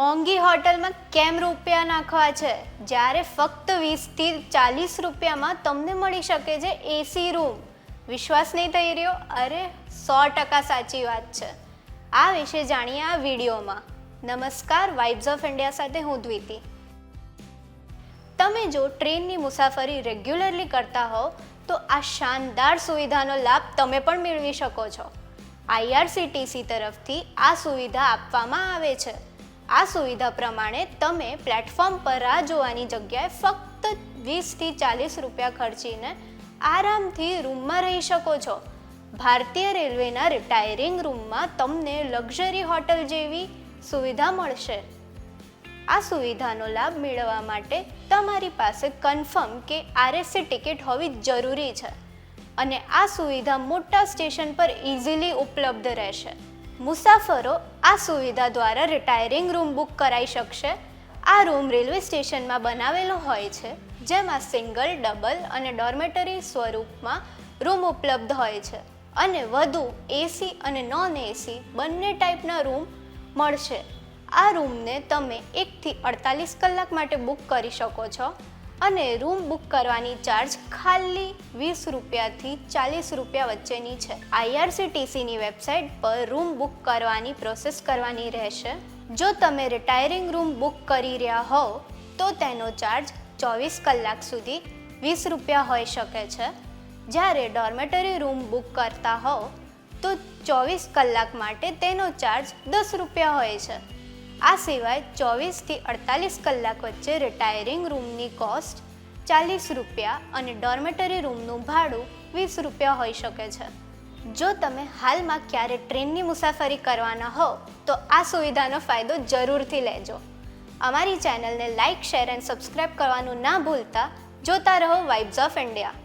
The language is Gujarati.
મોંઘી હોટલમાં કેમ રૂપિયા નાખવા છે? જ્યારે ફક્ત વીસથી ચાલીસ રૂપિયામાં તમને મળી શકે છે એસી રૂમ વિશ્વાસ નહીં થઈ રહ્યો? અરે, સો ટકા સાચી વાત છે. આ વિશે જાણીએ આ વિડીયોમાં. નમસ્કાર વાઇબ્સ ઓફ ઇન્ડિયા સાથે હું દ્વિતિ. તમે જો ટ્રેનની મુસાફરી રેગ્યુલરલી કરતા હો, તો આ શાનદાર સુવિધાનો લાભ તમે પણ મેળવી શકો છો. આઈઆરસીટીસી તરફથી આ સુવિધા આપવામાં આવે છે. આ સુવિધા પ્રમાણે તમે પ્લેટફોર્મ પર રાહ જોવાની જગ્યાએ ફક્ત વીસથી ચાલીસ રૂપિયા ખર્ચીને આરામથી રૂમમાં રહી શકો છો. ભારતીય રેલવેના રિટાયરિંગ રૂમમાં તમને લક્ઝરી હોટલ જેવી સુવિધા મળશે. આ સુવિધાનો લાભ મેળવવા માટે તમારી પાસે કન્ફર્મ કે આરએસસી ટિકિટ હોવી જરૂરી છે. અને આ સુવિધા મોટા સ્ટેશન પર ઇઝીલી ઉપલબ્ધ રહેશે. મુસાફરો આ સુવિધા દ્વારા રિટાયરિંગ રૂમ બુક કરાઈ શકશે. આ રૂમ રેલવે સ્ટેશનમાં બનાવેલો હોય છે, જેમાં સિંગલ ડબલ અને ડોર્મેટરી સ્વરૂપમાં રૂમ ઉપલબ્ધ હોય છે અને વધુ એસી અને નોન એસી બંને ટાઈપના રૂમ મળશે. આ રૂમને તમે એકથી અડતાલીસ કલાક માટે બુક કરી શકો છો. અને રૂમ બુક કરવાની ચાર્જ ખાલી વીસ રૂપિયાથી ચાલીસ રૂપિયા વચ્ચેની છે. આઈઆરસીટીસીની વેબસાઇટ પર રૂમ બુક કરવાની પ્રોસેસ કરવાની રહેશે. જો તમે રિટાયરિંગ રૂમ બુક કરી રહ્યા હોવ તો તેનો ચાર્જ ચોવીસ કલાક સુધી વીસ રૂપિયા હોઈ શકે છે. જ્યારે ડોર્મેટરી રૂમ બુક કરતા હોવ તો ચોવીસ કલાક માટે તેનો ચાર્જ દસ રૂપિયા હોય છે. આ સિવાય ચોવીસથી અડતાલીસ કલાક વચ્ચે રિટાયરિંગ રૂમની કોસ્ટ ચાલીસ રૂપિયા અને ડોર્મેટરી રૂમનું ભાડું વીસ રૂપિયા હોઈ શકે છે. જો તમે હાલમાં ક્યારે ટ્રેનની મુસાફરી કરવાના હો, તો આ સુવિધાનો ફાયદો જરૂરથી લેજો. અમારી ચેનલને લાઇક શેર એન્ડ સબસ્ક્રાઇબ કરવાનું ના ભૂલતા. જોતા રહો વાઇબ્સ ઓફ ઇન્ડિયા